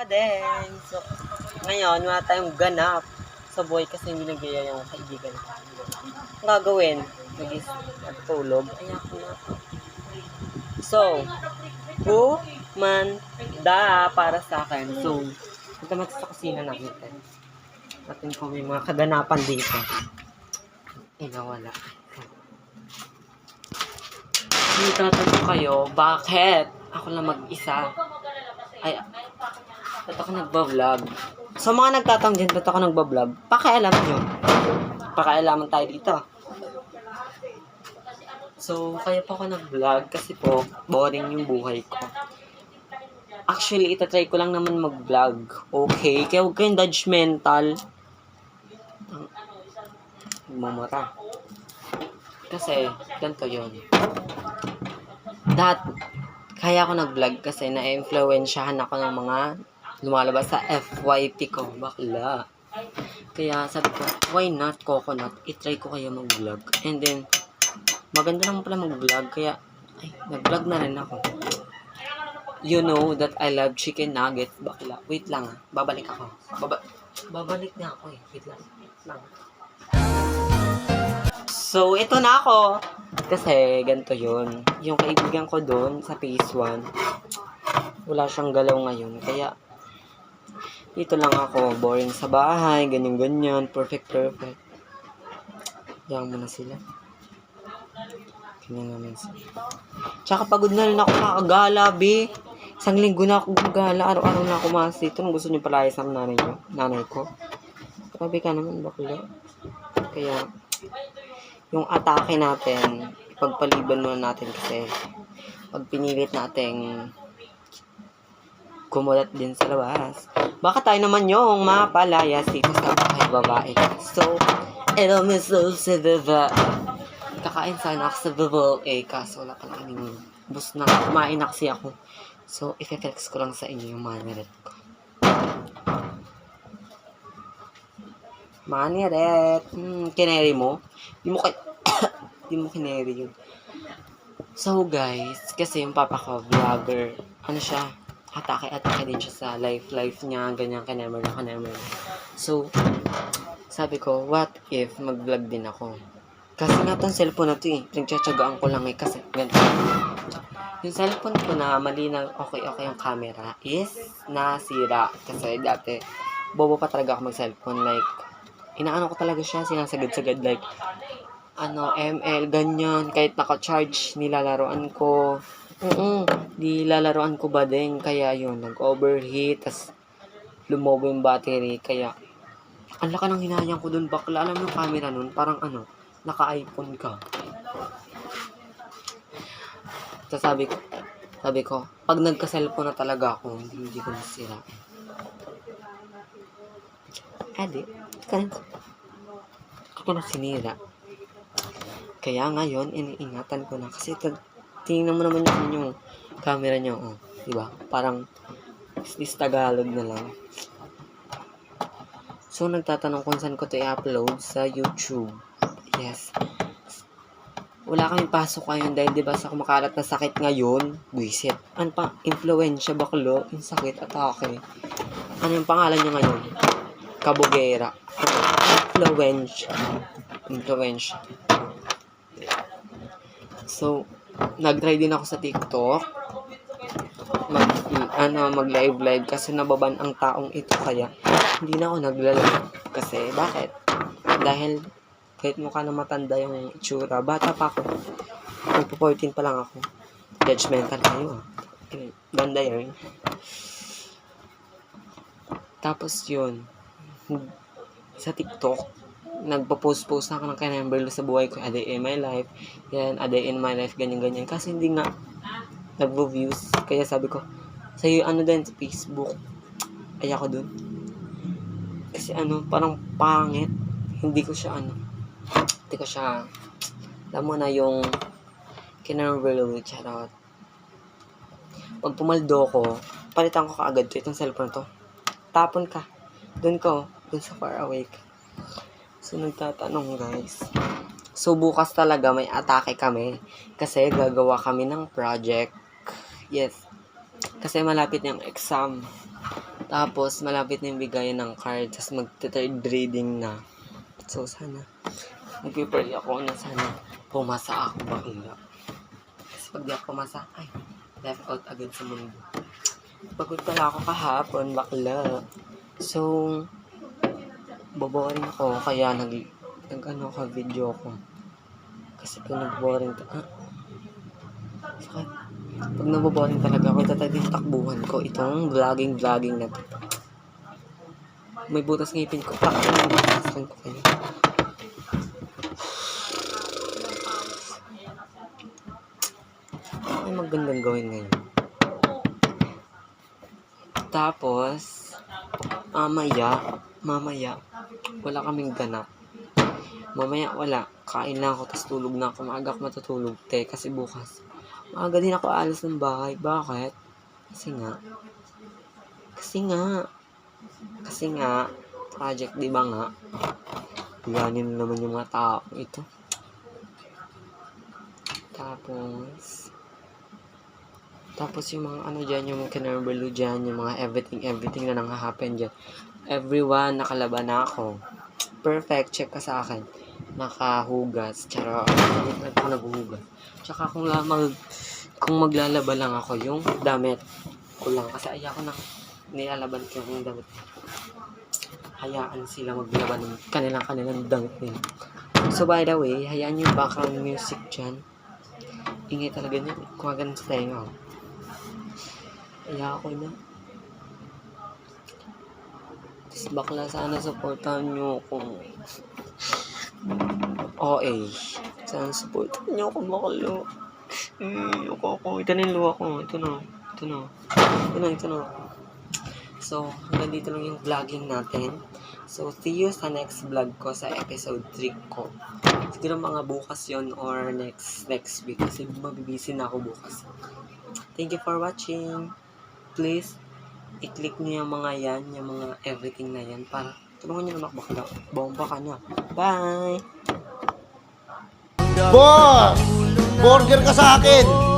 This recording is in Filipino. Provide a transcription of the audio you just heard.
pa din. So, ngayon, wala tayong ganap sa buhay kasi hindi nagyaya yung kaibigan ko. Ang gagawin, nagis natutulog, ay ako na. So, who man da para sa akin. So, punta natin sa kusina natin. Natin kung may mga kaganapan dito. Eh, nawala. Hindi tatanong kayo, bakit ako lang mag-isa? Ay, ba't ako nagbablog? Sa mga nagtatanong dyan, ba't ako nagbablog? Pakialam nyo. Pakialaman tayo dito. So, kaya po ako nag-vlog kasi po, boring yung buhay ko. Actually, itatry ko lang naman mag-vlog. Okay? Kaya huwag kayong judgmental. Mamara. Kasi, ganito yun. That, kaya ako nag-vlog kasi na-influensyahan ako ng mga lumalabas sa FYP ko. Bakla. Kaya sabi ko, why not coconut? I-try ko kaya mag-vlog. And then, maganda naman pala mag-vlog. Kaya, ay, nag-vlog na rin ako. You know that I love chicken nuggets. Bakla. Wait lang ah. Babalik ako. Baba babalik na ako eh. Wait lang. Wait lang. So, ito na ako. Kasi, ganito yun. Yung kaibigan ko doon sa phase 1, wala siyang galaw ngayon. Kaya, dito lang ako. Boring sa bahay, ganyan-ganyan. Perfect, perfect. Diyan mo na sila. Ganyan naman sila. Tsaka pagod na rin ako kakagala, be. Isang linggo na ako gumagala. Araw-araw na ako mas dito. Nung gusto niyo palayas ang nanay, niyo, nanay ko. Grabe ka naman, bakla. Kaya, yung atake natin, ipagpaliban muna natin kasi pag pinilit natin kumulat din sa labas, baka tayo naman yung mapalayas dito sa bahay babae. So, ito miso sa baba. Kakain sana ako sa baba eh, kaso wala pala kaming bus na kumain na ako. So, i-flex ko lang sa inyo yung maniret ko. Maniret. Hmm, kineri mo? Di mo. Di mo kineri yun. So, guys, kasi yung papa ko, vlogger, ano siya, atake-atake din siya sa life-life niya, ganyan, kanemer na kanemer. So, sabi ko, what if mag-vlog din ako? Kasi nga tong cellphone na to eh, pinagtsatsagaan ko lang eh, kasi ganito. Yung cellphone ko na mali na okay-okay yung camera is nasira. Kasi dati, bobo pa talaga ako mag-cellphone. Like, inaano ko talaga siya, sinasagad-sagad like, ano, ML, ganyan, kahit naka-charge, nilalaroan ko. Oo, nilalaroan ko ba din, kaya yun, nag-overheat, tas lumobo yung battery, kaya, ang laka ng hinayang ko dun, bakla, alam yung camera nun, parang ano, naka-iPhone ka. Tapos sabi ko, sabi ko, pag nagka-cellphone na talaga ako, hindi, hindi ko nasira. Adi, kanina ko na sinira. Kaya ngayon, iniingatan ko na. Kasi tingnan mo naman yung, yung camera niyo. Oh, di ba? Parang is Tagalog na lang. So, nagtatanong kung saan ko to i-upload sa YouTube. Yes. Wala kaming pasok ngayon dahil di ba sa kumakalat na sakit ngayon, buisit. Ano pa? Influensya baklo, yung sakit, atake. Ano yung pangalan niya ngayon? Kabugera. Influensya. Influensya. So, nag-try din ako sa TikTok. Mag, ano, mag-live live kasi nababan ang taong ito kaya hindi na ako nagla-live. Kasi, bakit? Dahil kahit mukha na matanda yung itsura, bata pa ako. Magpo-14 pa lang ako. Judgmental kayo. Ganda yun. Tapos yun, sa TikTok, nagpo-post-post na ako ng kinembero sa buhay ko, a day in my life, yan, a day in my life, ganyan-ganyan. Kasi hindi nga nagvo-views. Kaya sabi ko, sa'yo ano din sa Facebook, ay ako dun. Kasi ano, parang pangit. Hindi ko siya ano, hindi ko siya, alam mo na yung kinembero, charot. Pag pumaldo ko, palitan ko kaagad to, itong cellphone to. Tapon ka. Doon ka, Doon sa far away ka. So, nagtatanong guys, So, bukas talaga may atake kami. Kasi gagawa kami ng project. Yes. Kasi malapit na yung exam. Tapos, malapit na yung bigayan ng card. Tapos, mag-third reading na. So, sana. Nagpipray ako na sana pumasa ako bakla. Kasi pag di ako pumasa, ay, left out agad sa mundo. Pagod pala ako kahapon, bakla. So, boboring ako, kaya nag, nag ano ka video ko. Kasi pag nag-boring, ta- ah, sakit. Pag naboboring talaga ako, tatagin takbuhan ko itong vlogging-vlogging na to. May butas ngipin ko. Tak, sasakyan ko kayo. Ay, magandang gawin ngayon. Tapos, mamaya, mamaya, wala kaming ganap. Mamaya wala. Kain lang ako, tapos tulog na ako. Maaga ako matutulog, te. Kasi bukas, maaga din ako alis ng bahay. Bakit? Kasi nga, kasi nga, kasi nga, project, di ba nga? Biganin na naman yung mga tao. Ito. Tapos, tapos yung mga ano dyan, yung mga kinarbalo dyan, yung mga everything, everything na nang-happen dyan. Everyone, nakalaban na ako. Perfect, check ka sa akin. Nakahugas. Hindi na ako naghuhugas. Tsaka kung lamang, kung maglalaba lang ako, yung damit ko lang. Kasi ayoko na nilalaban ko yung damit. Hayaan sila maglaban ng kanilang kanilang damit nila. So by the way, hayaan yung background music dyan. Ingay talaga niya. Kumagan sa tenga. oh. Kaya ako na. Tapos bakla sana supportahan nyo ako. OA. Sana supportahan nyo ako bakla. Eh, ako ako. Ito na yung luha ko. Ito na. Ito na. Ito na, ito na. So, hanggang dito lang yung vlogging natin. So, see you sa next vlog ko sa episode 3 ko. Siguro mga bukas yon or next next week kasi mabibisi na ako bukas. Thank you for watching. Please, i-click niyo yung mga yan, yung mga everything na yan para tulungan niyo na makbakla. Bomba ka na. Bye! Boss! Burger ka sa akin!